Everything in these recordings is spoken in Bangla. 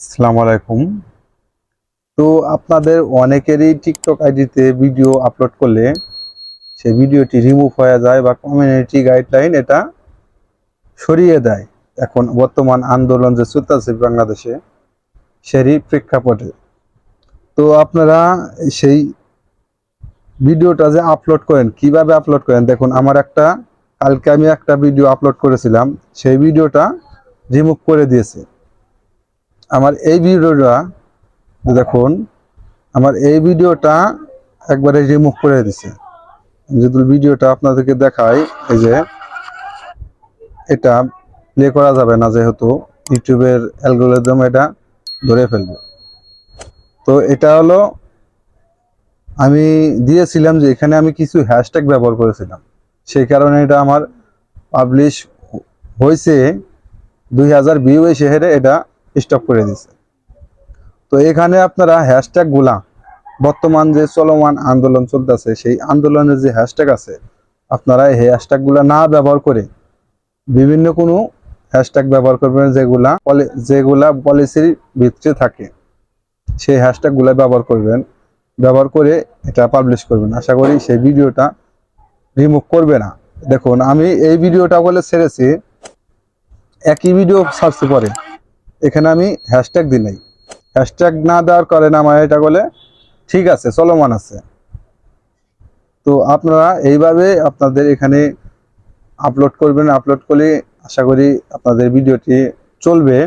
আসসালামু আলাইকুম। তো আপনাদের অনেকেরই টিকটক আইডিতে ভিডিও আপলোড করলে সেই ভিডিওটি রিমুভ হয়ে যায় বা কমিউনিটি গাইডলাইন এটা সরিয়ে দেয়। এখন বর্তমান আন্দোলন যে চলতেছে বাংলাদেশে, সেরই প্রেক্ষাপটে। তো আপনারা সেই ভিডিওটা যে আপলোড করেন, কীভাবে আপলোড করেন? দেখুন, আমার একটা, কালকে আমি একটা ভিডিও আপলোড করেছিলাম, সেই ভিডিওটা রিমুভ করে দিয়েছে। আমার এই ভিডিওটা দেখুন, আমার এই ভিডিওটা একবারে রিমুভ করে দিছে। যদি ভিডিওটা আপনাদেরকে দেখাই, এই যে এটা প্লে করা যাবে না যেহেতু ইউটিউবের অ্যালগোরিদম এটা ধরে ফেলবে। তো এটা হলো, আমি দিয়েছিলাম যে এখানে আমি কিছু হ্যাশট্যাগ ব্যবহার করেছিলাম। সেই কারণে এটা আমার পাবলিশ হয়েছে দুই হাজার ভিউ এসে হেরে এটা স্টপ করে দিছে। তো এখানে আপনারা হ্যাশট্যাগগুলা বর্তমান যে চলমান আন্দোলন চলতেছে, সেই আন্দোলনের যে হ্যাশট্যাগ আছে, আপনারা এই হ্যাশট্যাগগুলা না ব্যবহার করে বিভিন্ন কোনো হ্যাশট্যাগ ব্যবহার করবেন যেগুলা যেগুলা পলিসির ভিতরে থাকে। সেই হ্যাশট্যাগগুলা ব্যবহার করবেন, ব্যবহার করে এটা পাবলিশ করবেন। আশা করি সেই ভিডিওটা রিমুভ করবে না। দেখুন, আমি এই ভিডিওটা বলে ছেড়েছি, একই ভিডিও সার্চ করে এখানে আমি হ্যাশট্যাগ দিই নাই। হ্যাশট্যাগ না দেওয়ার কারণে আমার এটা বলে, ঠিক আছে, চলমান আছে। তো আপনারা এইভাবে আপনাদের এখানে আপলোড করবেন আপলোড করলে আশা করি আপনাদের ভিডিওটি চলবে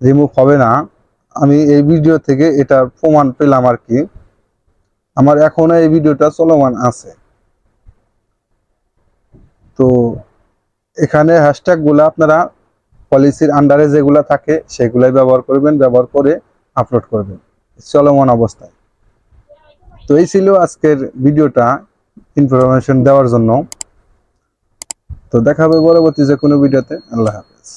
রিমুভ হবে না। আমি এই ভিডিও থেকে এটা প্রমাণ পেলাম আর কি। আমার এখনও এই ভিডিওটা চলমান আছে। তো এখানে হ্যাশট্যাগগুলা আপনারা পলিসির আন্ডারে যেগুলো থাকে, সেগুলাই ব্যবহার করবেন, ব্যবহার করে আপলোড করবেন। চলমান অবস্থায়। তো এই ছিল আজকের ভিডিওটা ইনফরমেশন দেওয়ার জন্য। তো দেখা হবে পরবর্তী যে কোনো ভিডিওতে। আল্লাহ হাফেজ।